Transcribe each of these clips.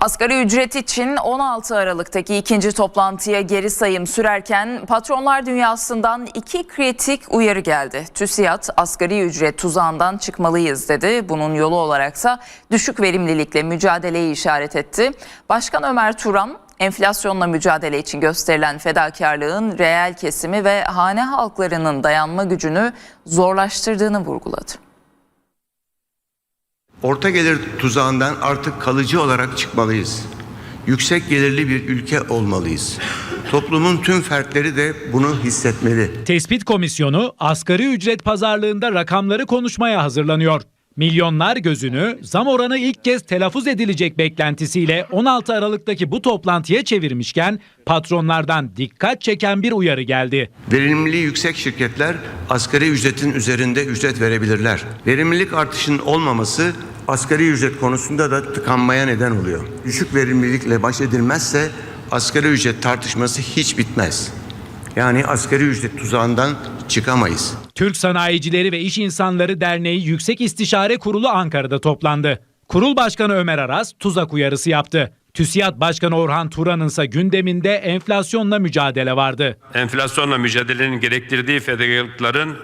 Asgari ücret için 16 Aralık'taki ikinci toplantıya geri sayım sürerken patronlar dünyasından iki kritik uyarı geldi. TÜSİAD asgari ücret tuzağından çıkmalıyız dedi. Bunun yolu olaraksa düşük verimlilikle mücadeleyi işaret etti. Başkan Ömer Turan enflasyonla mücadele için gösterilen fedakarlığın reel kesimi ve hane halklarının dayanma gücünü zorlaştırdığını vurguladı. Orta gelir tuzağından artık kalıcı olarak çıkmalıyız. Yüksek gelirli bir ülke olmalıyız. Toplumun tüm fertleri de bunu hissetmeli. Tespit Komisyonu asgari ücret pazarlığında rakamları konuşmaya hazırlanıyor. Milyonlar gözünü zam oranı ilk kez telaffuz edilecek beklentisiyle 16 Aralık'taki bu toplantıya çevirmişken patronlardan dikkat çeken bir uyarı geldi. Verimliliği yüksek şirketler asgari ücretin üzerinde ücret verebilirler. Verimlilik artışının olmaması asgari ücret konusunda da tıkanmaya neden oluyor. Düşük verimlilikle baş edilmezse asgari ücret tartışması hiç bitmez. Yani asgari ücret tuzağından çıkamayız. Türk Sanayicileri ve İş İnsanları Derneği Yüksek İstişare Kurulu Ankara'da toplandı. Kurul Başkanı Ömer Aras tuzak uyarısı yaptı. TÜSİAD Başkanı Orhan Turan'ın ise gündeminde enflasyonla mücadele vardı. enflasyonla mücadelenin gerektirdiği fedakarlıkların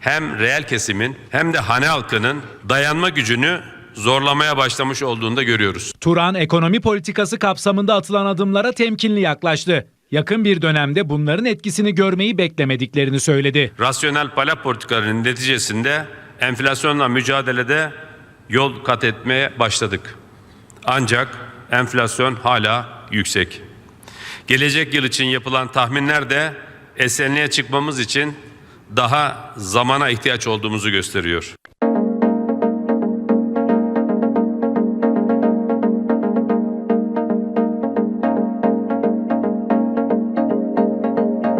hem reel kesimin hem de hane halkının dayanma gücünü zorlamaya başlamış olduğunu da görüyoruz. Turan ekonomi politikası kapsamında atılan adımlara temkinli yaklaştı. Yakın bir dönemde bunların etkisini görmeyi beklemediklerini söyledi. Rasyonel para politikalarının neticesinde enflasyonla mücadelede yol kat etmeye başladık. Ancak enflasyon hala yüksek. Gelecek yıl için yapılan tahminler de esenliğe çıkmamız için daha zamana ihtiyaç olduğumuzu gösteriyor.